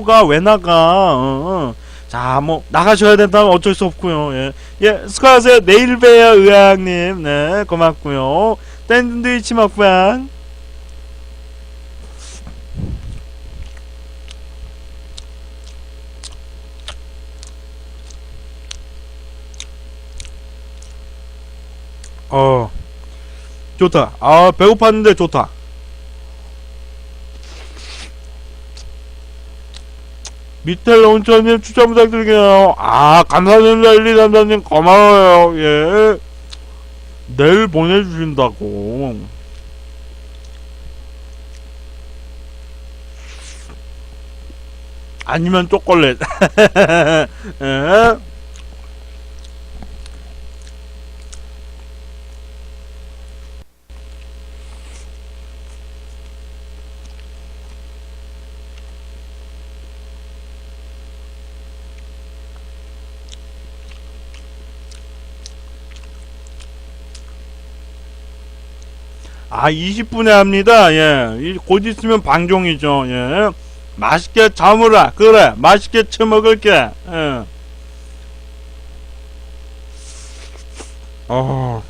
가 왜 나가? 어, 어. 자, 뭐 나가셔야 된다면 어쩔 수 없고요. 예, 예, 수고하세요. 내일 봬요, 의학님. 네, 고맙고요. 샌드위치 먹방. 어, 좋다. 아, 배고팠는데 좋다. 미텔 온천님 추천 부탁드릴게요. 아, 감사합니다. 1233님 고마워요. 예. 내일 보내주신다고. 아니면 초콜릿. 예. 아, 20분에 합니다. 예. 이- 곧 있으면 방종이죠. 예. 맛있게 자무라. 그래. 맛있게 처먹을게. 예. 어.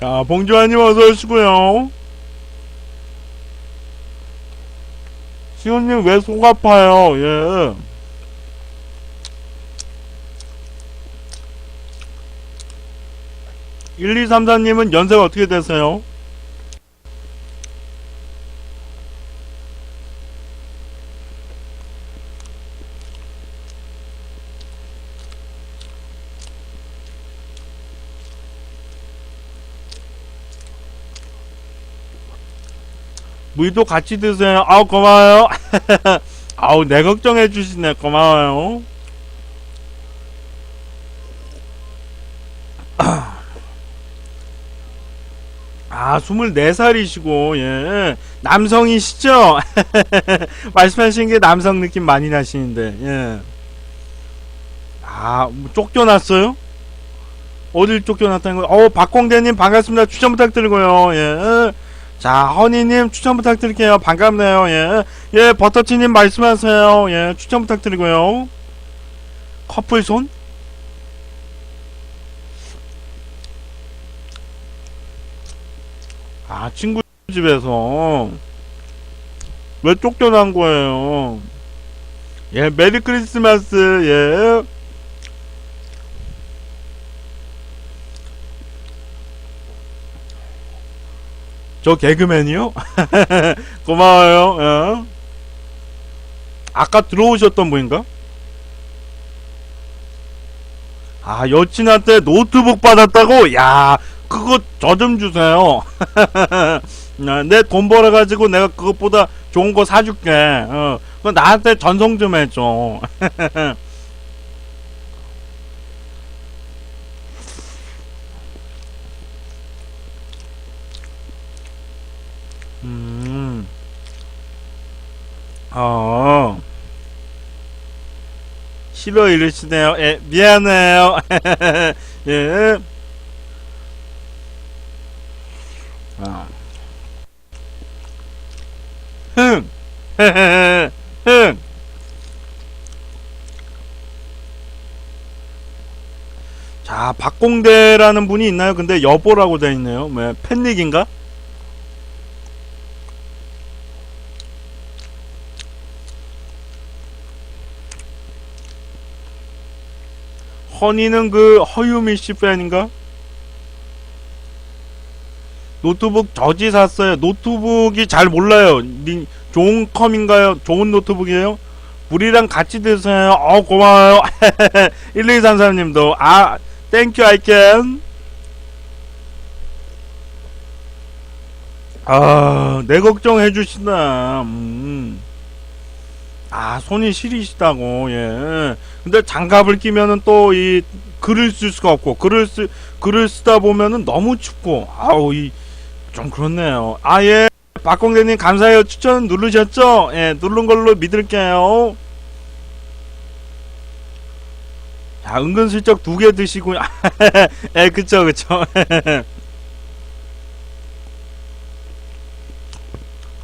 자, 봉주환님 어서 오시고요. 시온님 왜 속 아파요? 예. 일, 이, 삼, 사님은 연세가 어떻게 되세요? 무이도 같이 드세요. 아우 고마워요. 아우 내 걱정해 주시네. 고마워요. 아, 24살이시고, 예. 남성이시죠? 말씀하신 게 남성 느낌 많이 나시는데, 예. 아, 뭐 쫓겨났어요? 어딜 쫓겨났다는 거예요? 어, 박공대님 반갑습니다. 추천 부탁드리고요, 예. 자, 허니님 추천 부탁드릴게요. 반갑네요. 예. 예, 버터치님 말씀하세요. 예, 추천 부탁드리고요. 커플 손? 아, 친구 집에서 왜 쫓겨난 거예요? 예, 메리 크리스마스. 예. 저 개그맨이요? 고마워요. 어. 아까 들어오셨던 분인가? 아 여친한테 노트북 받았다고? 야 그거 저 좀 주세요. 내 돈 벌어가지고 내가 그것보다 좋은 거 사줄게. 어, 그 나한테 전송 좀 해줘. 음. 어. 싫어 이러시네요. 예, 미안해요. 예. 아. 흥. 흥. 자, 박공대라는 분이 있나요? 근데 여보라고 돼 있네요. 뭐 팬닉인가? 허니는 그 허유미 씨 팬인가? 노트북 저지 샀어요. 노트북이 잘 몰라요. 니, 좋은 컴인가요? 좋은 노트북이에요? 우리랑 같이 드세요. 어 고마워요. 1233님도 아 땡큐 아이캔. 아 내 걱정해 주시나. 음. 아 손이 시리시다고 예. 근데 장갑을 끼면은 또 이 글을 쓸 수가 없고 글을 쓰 글을 쓰다 보면은 너무 춥고 아우 이 좀 그렇네요. 아예 박공대님 감사해요. 추천 누르셨죠? 예 누른 걸로 믿을게요. 야, 은근슬쩍 두 개 드시고, 에, 그쵸, 그쵸.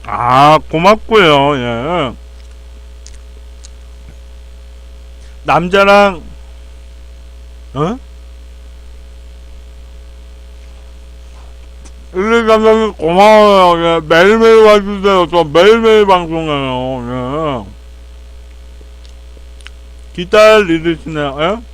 아, 고맙고요 예. 남자랑, 어? 일일 감독님 고마워요. 예. 매일매일 와주세요. 저 매일매일 방송해요. 예. 기다리시네요. 예?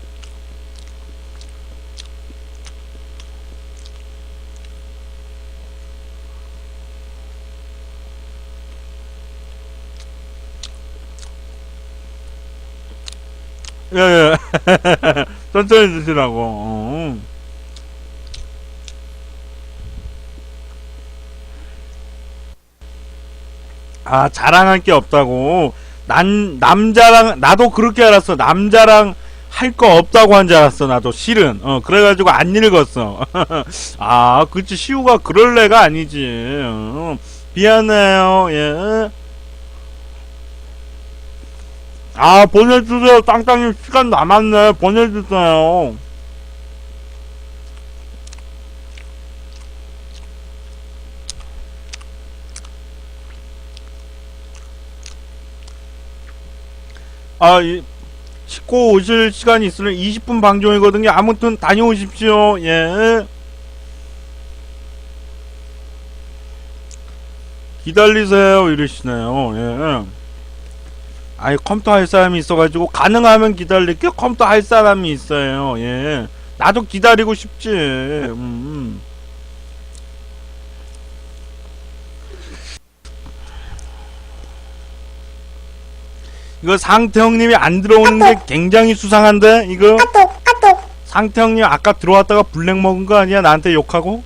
예, 예. 천천히 드시라고. 어. 아, 자랑할 게 없다고. 난, 남자랑, 나도 그렇게 알았어. 남자랑 할 거 없다고 한 줄 알았어. 나도 실은. 어, 그래가지고 안 읽었어. 아, 그치. 시우가 그럴 애가 아니지. 어, 미안해요. 예. 아, 보내주세요. 땅땅님 시간 남았네. 보내주세요. 아, 이, 씻고 오실 시간이 있으면 20분 방송이거든요. 아무튼 다녀오십시오. 예. 기다리세요. 이러시네요. 예. 아니, 컴퓨터 할 사람이 있어가지고, 가능하면 기다릴게요. 컴퓨터 할 사람이 있어요. 예. 나도 기다리고 싶지. 음. 이거 상태 형님이 안 들어오는 게 굉장히 수상한데 이거 까똑 상태 형님 아까 들어왔다가 블랙 먹은 거 아니야 나한테 욕하고